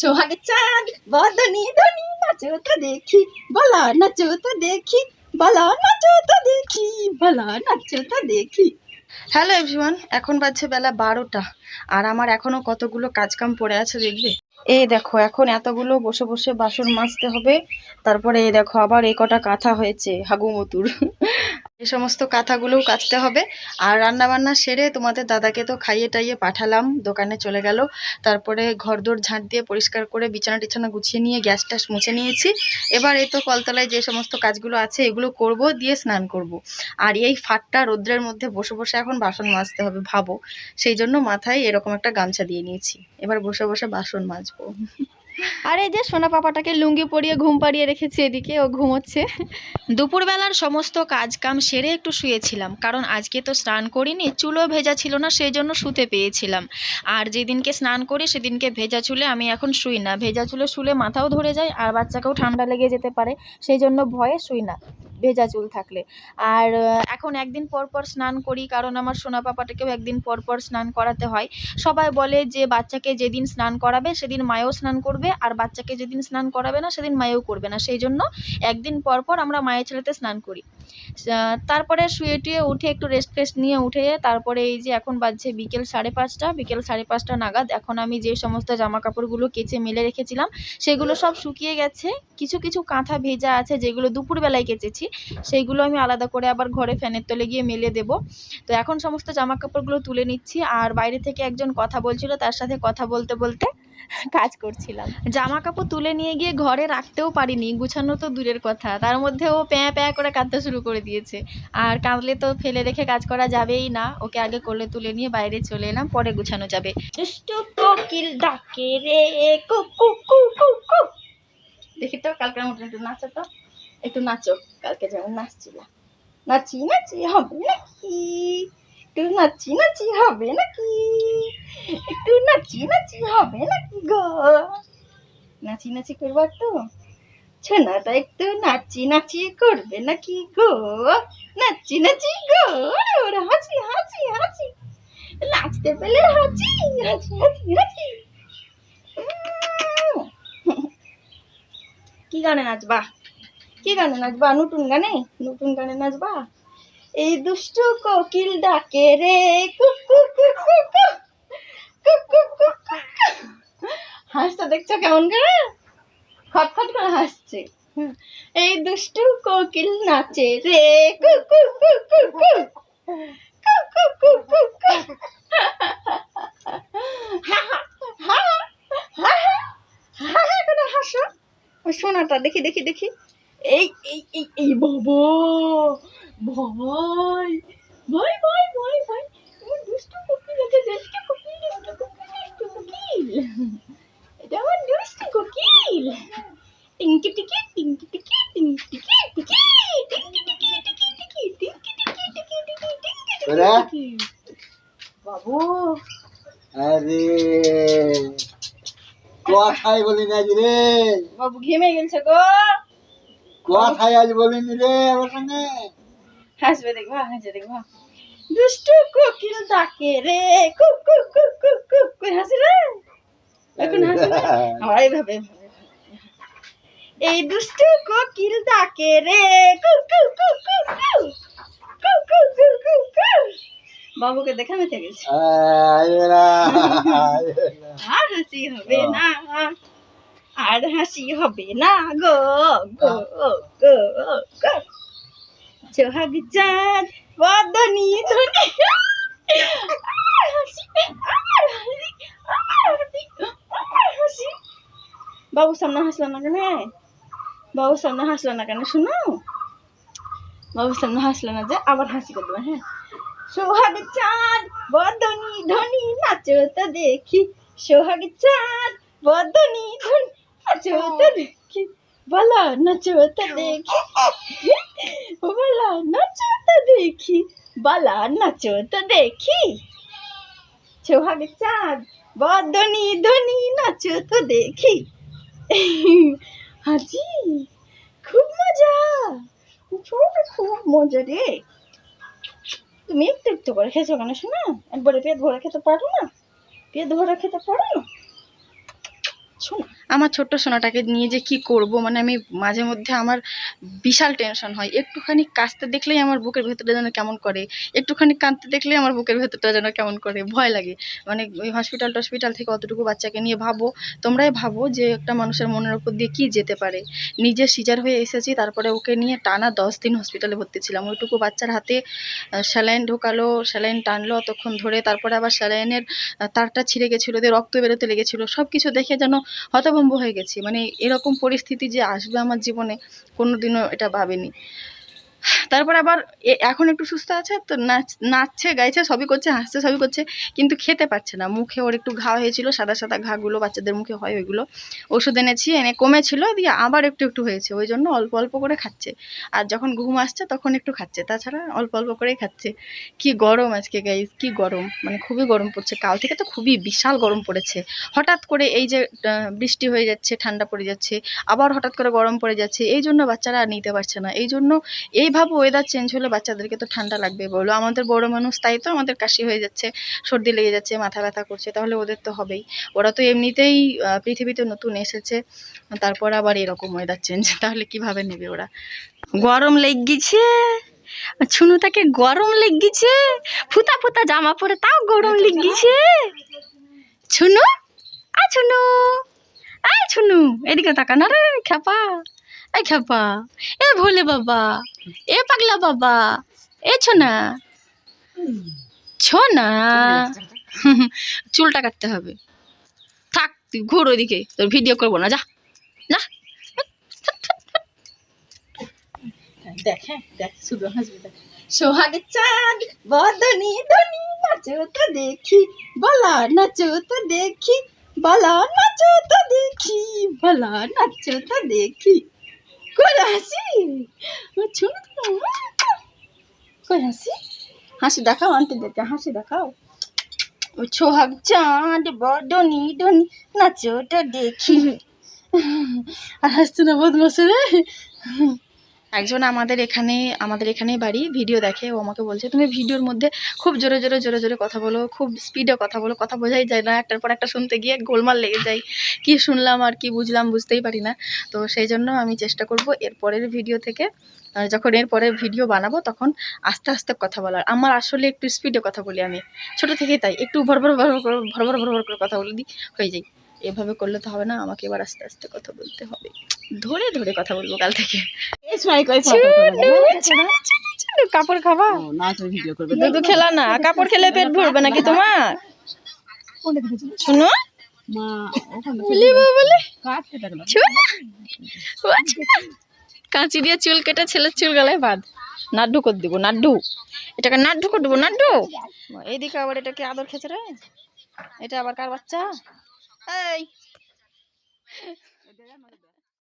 সোহাগের চাঁদ, বদনি ধনি নাচো তো দেখি, বলা নাচো তো দেখি, বলা নাচো তো দেখি, বলা নাচো তো দেখি। হ্যালো এভরিওয়ান এখন বাজছে বেলা বারোটা, আর আমার এখনও কতগুলো কাজকাম পড়ে আছে দেখবে? এই দেখো, এখন এতগুলো বসে বসে বাসন মাজতে হবে, তারপরে এই দেখো আবার এই কটা কাঁথা হয়েছে, হাগুমতুর। এই সমস্ত কাঁথাগুলোও কাচতে হবে। আর রান্না বান্না সেরে তোমাদের দাদাকে তো খাইয়ে টাইয়ে পাঠালাম দোকানে চলে গেল। তারপরে ঘরদোর ঝাঁট দিয়ে পরিষ্কার করে বিছানা টিছানা গুছিয়ে নিয়ে গ্যাস ট্যাস মুছে নিয়েছি। এবার এই তো কলতলায় যে সমস্ত কাজগুলো আছে এগুলো করব দিয়ে স্নান করব। আর এই ফাটটা রোদ্রের মধ্যে বসে বসে এখন বাসন মাজতে হবে ভাবো। সেই জন্য মাথায় এরকম একটা গামছা দিয়ে নিয়েছি। এবার বসে বসে বাসন মাজবো। আর যে সোনা পাপাটাকে লুঙ্গি পরিয়ে ঘুম পাড়িয়ে রেখেছি এদিকে, ও ঘুমোচ্ছে। দুপুরবেলার সমস্ত কাজ কাম সেরে একটু শুয়েছিলাম, কারণ আজকে তো স্নান করিনি, চুলো ভেজা ছিল না, সেই জন্য শুতে পেয়েছিলাম। আর যেদিনকে স্নান করি, সেদিনকে ভেজা চুলে আমি এখন শুই না। ভেজা চুলে শুলে মাথাও ধরে যায়, আর বাচ্চাকেও ঠান্ডা লেগে যেতে পারে, সেই জন্য ভয়ে শুই না। ভেজা চুল থাকলে। আর এখন একদিন পর পর স্নান করি, কারণ আমার সোনা পাপাটাকেও একদিন পর পর স্নান করাতে হয়। সবাই বলে যে, বাচ্চাকে যেদিন স্নান করাবে, সেদিন মায়েও স্নান করবে, আর বাচ্চাকে যেদিন স্নান করাবে না, সেদিন মায়েও করবে না। সেই জন্য একদিন পর পর আমরা মায়ের ছেলেতে স্নান করি। তারপরে শুয়ে টুয়ে উঠে একটু রেস্ট ফেস্ট নিয়ে উঠে তারপরে এই যে এখন বাজছে বিকেল সাড়ে পাঁচটা, বিকেল সাড়ে পাঁচটা নাগাদ এখন আমি যে সমস্ত জামা কাপড়গুলো কেচে মেলে রেখেছিলাম সেগুলো সব শুকিয়ে গেছে, কিছু কিছু কাঁথা ভেজা আছে যেগুলো দুপুরবেলায় কেচেছি সেইগুলো আমি আলাদা করে আবার ঘরে ফ্যানের তলে গিয়ে মেলে দেব। তো এখন সমস্ত জামা কাপড়গুলো তুলে নিচ্ছি আর বাইরে থেকে একজন কথা বলছিল তার সাথে কথা বলতে বলতে কাজ করছিলাম। জামা কাপড় তুলে নিয়ে গিয়ে ঘরে রাখতেও পারিনি গুছানো তো দূরের কথা। তার মধ্যে ও প্যাঁ প্যাঁ করে কাঁদতে শুরু করে দিয়েছে। আর কাঁদলে তো ফেলে রেখে কাজ করা যাবেই না। ওকে আগে কোলে তুলে নিয়ে বাইরে চলে এলাম পরে গুছানো যাবে। দুষ্টু কোকিল ডাকে রে কুকু কুকু কু দেখি তো কালকের মতো একটু নাচো তো। একটু নাচো কালকে যেমন নাচছিলাম। নাচি নাচি হবে নাকি? একটু নাচি নাচি হবে নাকি? একটু নাচি নাচি হবে নাকি গো? নাচি নাচি করব একটু ছোনাটা একটু নাচি নাচি করবে নাকি গো? নাচি নাচি গো, ওরে হাসি হাসি হাসি। নাচতে পেলে হাসি হাসি হাসি হাসি। কি গানে নাচবা? কি গানে নাচবা? নতুন গানে? নতুন গানে নাচবা? এই দুষ্টু কোকিল ডাকে রে হাসটা দেখছ কেমন করে খটখট করে হাসছে এই দুষ্টু কোকিল নাচে রে হাসো ওই সোনাটা দেখি দেখি দেখি এই এই এই এই বাবা ভয় ভয় ভয় ভয় ভয়। আমার দুষ্টু কোকিল আছে দুষ্টু কোকিল দুষ্টু কোকিল দুষ্টু কোকিল। এটা আমার দুষ্টু কোকিল। টিঙ্কি টিকি টিঙ্কি টিকি টিঙ্কি টিকি টিকি টিঙ্কি টিকি টিকি টিকি টিঙ্কি টিকি টিকি টিকি টিঙ্কি টিকি টিকি। বাবু। আরে কথাই বলি না রে। বাবু ঘেমে গেছে গো। কথাই আজ বলিনি রে আমার সঙ্গে। হাসবে দেখবা হাসবে দেখবা দুষ্টু কোকিল ডাকে রে কুক কুক কুক কুক কুক কই হাসি রে এখন হাসি আমার এইভাবে। এই দুষ্টু কোকিল ডাকে রে কুক কুক কুক কুক কুক কুক কুক কুক কুক কুক বাবুকে দেখা মেতে গেছে আর হাসি হবে না আর হাসি হবে না গো গো গো গো সোহাগ চাঁদ বদনি ধনি আর হাসি আর হাসি আর হাসি আর হাসি বাবু সামনে হাসলো না কেন বাবু সামনে হাসলো না কেন শুনো বাবু সামনে হাসলো না যে আবার হাসি করবে হ্যাঁ সোহাগ চাঁদ বদনি ধনি নাচো তো দেখি সোহাগ চাঁদ বদনি ধনি নাচো তো দেখি বলো নাচো তো দেখি বলো নাচো তো দেখি, বলা নাচো তো দেখি। সোহাগ চাঁদ, বদনি ধনি নাচো তো দেখি। হাজি, খুব মজা, খুব খুব মজা রে। তুমি একটু একটু করে খেয়েছো কেন শোনা একবারে পেট ভরে খেতে পারো না? পেট ভরে খেতে পারো না? শোনা আমার ছোট্ট সোনাটাকে নিয়ে যে কি করব? মানে আমি মাঝে মধ্যে আমার বিশাল টেনশন হয়। একটুখানি কাঁচতে দেখলেই আমার বুকের ভেতরটা যেন কেমন করে। একটুখানি কাঁদতে দেখলেই আমার বুকের ভেতরটা যেন কেমন করে। ভয় লাগে। মানে ওই হসপিটাল টসপিটাল থেকে অতটুকু বাচ্চাকে নিয়ে ভাবো। তোমরাই ভাবো যে একটা মানুষের মনের উপর দিয়ে কি যেতে পারে। নিজে সিজার হয়ে এসেছি, তারপরে ওকে নিয়ে টানা দশ দিন হসপিটালে ভর্তি ছিলাম। ওইটুকু বাচ্চার হাতে স্যালাইন ঢোকালো, স্যালাইন টানলো অতক্ষণ ধরে। তারপরে আবার স্যালাইনের তারটা ছিঁড়ে গেছিল, দিয়ে রক্ত বেরোতে লেগেছিলো। সব কিছু দেখে যেন হতভম্ব হয়ে গেছি। মানে এরকম পরিস্থিতি যে আসবে আমার জীবনে কোনোদিনও এটা ভাবিনি। তারপর আবার এখন একটু সুস্থ আছে, তো নাচ নাচছে, গাইছে, সবই করছে, হাসছে, সবই করছে, কিন্তু খেতে পারছে না। মুখে ওর একটু ঘা হয়েছিল, সাদা সাদা ঘাগুলো বাচ্চাদের মুখে হয় ওইগুলো। ওষুধ এনেছি, এনে কমেছিল, দিয়ে আবার একটু একটু হয়েছে, ওই জন্য অল্প অল্প করে খাচ্ছে। আর যখন ঘুম আসছে, তখন একটু খাচ্ছে, তাছাড়া অল্প অল্প করেই খাচ্ছে। কি গরম আজকে গাইজ কি গরম। মানে খুবই গরম পড়ছে। কাল থেকে তো খুবই বিশাল গরম পড়েছে। হঠাৎ করে এই যে বৃষ্টি হয়ে যাচ্ছে, ঠান্ডা পড়ে যাচ্ছে, আবার হঠাৎ করে গরম পড়ে যাচ্ছে, এই জন্য বাচ্চারা আর নিতে পারছে না। এই জন্য এইভাবে ওয়েদার চেঞ্জ হলে বাচ্চাদেরকে তো ঠান্ডা লাগবে বলো। আমাদের বড় মানুষ তাই তো আমাদের কাশি হয়ে যাচ্ছে সর্দি লেগে যাচ্ছে মাথা ব্যথা করছে তাহলে ওদের তো হবেই। ওরা তো এমনিতেই পৃথিবীতে নতুন এসেছে তারপর আবার এরকম ওয়েদার চেঞ্জ তাহলে কীভাবে নেবে ওরা? গরম লেগেছে ছুনুটাকে গরম লেগেছে ফুটা ফুটা জামা পরে তাও গরম লেগেছে ছুনু? আ ছুনু আয় ছুনু এদিকে তাকা না রে খেপা এই খেপা এ ভোলে বাবা, এ পাগলা বাবা, এ ছোনা। ছোনা? চুলটা কাটতে হবে। থাক, তুই ঘুর ওইদিকে, তোর ভিডিও করব না, যা। যা দেখ দেখ, শুধু হাসবি, দেখ। সোহাগ চাঁদ তো দেখি, বলা নাচো তো দেখি, বলা নাচো তো দেখি, বলা নাচো তো দেখি। কই হাসি তো কই হাসি দেখাও দেখে হাসি দেখাও। ও ছোহাগ চাঁদ বডনি ডনি নাচোটা দেখি। আর হাসতে না বদমাসে রে একজন আমাদের এখানে, আমাদের এখানেই বাড়ি, ভিডিও দেখে, ও আমাকে বলছে, তুমি ভিডিওর মধ্যে খুব জোরে জোরে জোরে জোরে কথা বলো, খুব স্পিডে কথা বলো, কথা বোঝাই যায় না, একটার পর একটা শুনতে গিয়ে গোলমাল লেগে যায়, কি শুনলাম আর কি বুঝলাম বুঝতেই পারি না। তো সেই জন্য আমি চেষ্টা করব এর পরের ভিডিও থেকে যখন এর পরের ভিডিও বানাবো তখন আস্তে আস্তে কথা বলার। আমার আসলে একটু স্পিডে কথা বলি আমি, ছোট থেকেই তাই, একটু ভর ভর ভর ভর ভর ভর করে কথা বলে দিই হয়ে যাই এভাবে করলে তো হবে না, আমাকে এবার আস্তে আস্তে কথা বলতে হবে। ধরে ধরে কথা বলব কাল থেকে। চুনু, চুনু, কাপড় খাবা। দুধ খেলা না কাপড় খেলে পেট ভরবে নাকি তোমার? শুনো। বলি? বলে। কাঁচি দিয়ে চুল কেটে ছেলের চুল গলায় বাঁধ। নাড্ডু করে দিব নাড্ডু। এটাকে নাড্ডু করে দেবো নাড্ডু। এইদিকে আবার এটাকে আদর খেছে রে? এটা আবার কার বাচ্চা? এই।